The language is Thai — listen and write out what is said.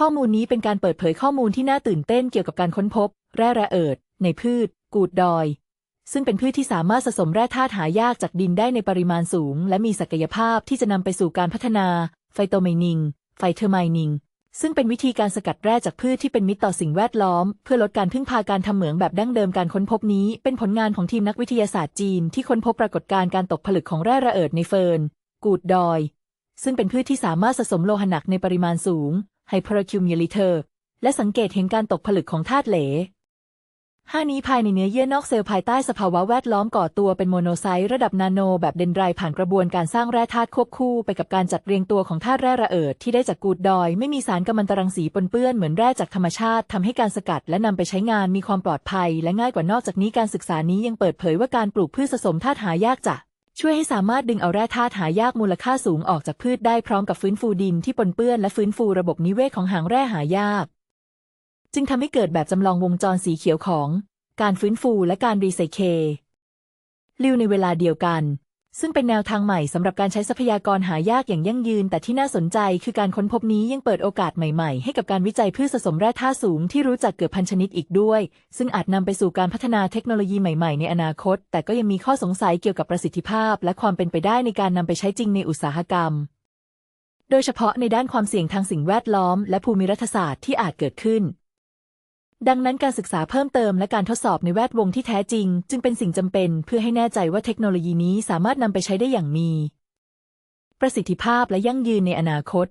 ข้อมูลนี้เป็นการเปิดเผยข้อมูลที่น่าตื่นเต้นเกี่ยวกับการค้นพบ แร่ระเอิด ในพืช กูดดอย ซึ่งเป็นพืชที่สามารถสะสมแร่ธาตุหายากจากดินได้ในปริมาณสูง และมีศักยภาพที่จะนำไปสู่การพัฒนา ไฟโตไมนิง ไฟเทอร์ไมนิง ซึ่งเป็นวิธีการสกัดแร่จากพืชที่เป็นมิตรต่อสิ่งแวดล้อม เพื่อลดการพึ่งพาการทำเหมืองแบบดั้งเดิมการค้นพบนี้ เป็นผลงานของทีมนักวิทยาศาสตร์จีน ที่ค้นพบปรากฏการณ์การตกผลึกของแร่ระเอิดในเฟิร์น กูดดอย ซึ่งเป็นพืชที่สามารถสะสมโลหะหนักในปริมาณสูง hyperaccumulator และสังเกตเห็นการตกผลึกของธาตุเหลห้านี้ภายในเนื้อเยื่อนอกเซลล์ภายใต้สภาวะแวดล้อมก่อตัวเป็นโมโนไซต์ระดับนาโนแบบเดนไดรผ่านกระบวนการสร้างแร่ธาตุควบคู่ไปกับการจัดเรียงตัวของธาตุแร่ระเอิดที่ได้จากกูดดอย ไม่มีสารกัมมันตรังสีปนเปื้อนเหมือนแร่จากธรรมชาติทำให้การสกัดและนำไปใช้งานมีความปลอดภัย และง่ายกว่านอกจากนี้การศึกษานี้ยังเปิดเผยว่าการปลูกพืชผสมธาตุหายากจะ ช่วยให้สามารถดึงเอาแร่ธาตุหายากมูลค่าสูงออกจากพืชได้พร้อมกับฟื้นฟูดินที่ปนเปื้อนและฟื้นฟูระบบนิเวศของหางแร่หายาก จึงทำให้เกิดแบบจำลองวงจรสีเขียวของ การฟื้นฟูและการรีไซเคิลในเวลาเดียวกัน ซึ่งเป็นแนวทางใหม่สำหรับการใช้ทรัพยากรหายากอย่างยั่งยืน แต่ที่น่าสนใจคือการค้นพบนี้ยังเปิดโอกาสใหม่ๆ ให้กับการวิจัยพืชผสมแร่ธาตุสูงที่รู้จักเกือบพันชนิดอีกด้วย ซึ่งอาจนำไปสู่การพัฒนาเทคโนโลยีใหม่ๆ ในอนาคต แต่ก็ยังมีข้อสงสัยเกี่ยวกับประสิทธิภาพ และความเป็นไปได้ในการนำไปใช้จริงในอุตสาหกรรม โดยเฉพาะในด้านความเสี่ยงทางสิ่งแวดล้อม และภูมิรัฐศาสตร์ที่อาจเกิดขึ้น ดังนั้นการศึกษาเพิ่มเติมและการทดสอบในแวดวงที่แท้จริง จึงเป็นสิ่งจำเป็นเพื่อให้แน่ใจว่าเทคโนโลยีนี้สามารถนำไปใช้ได้อย่างมี ประสิทธิภาพและยั่งยืนในอนาคต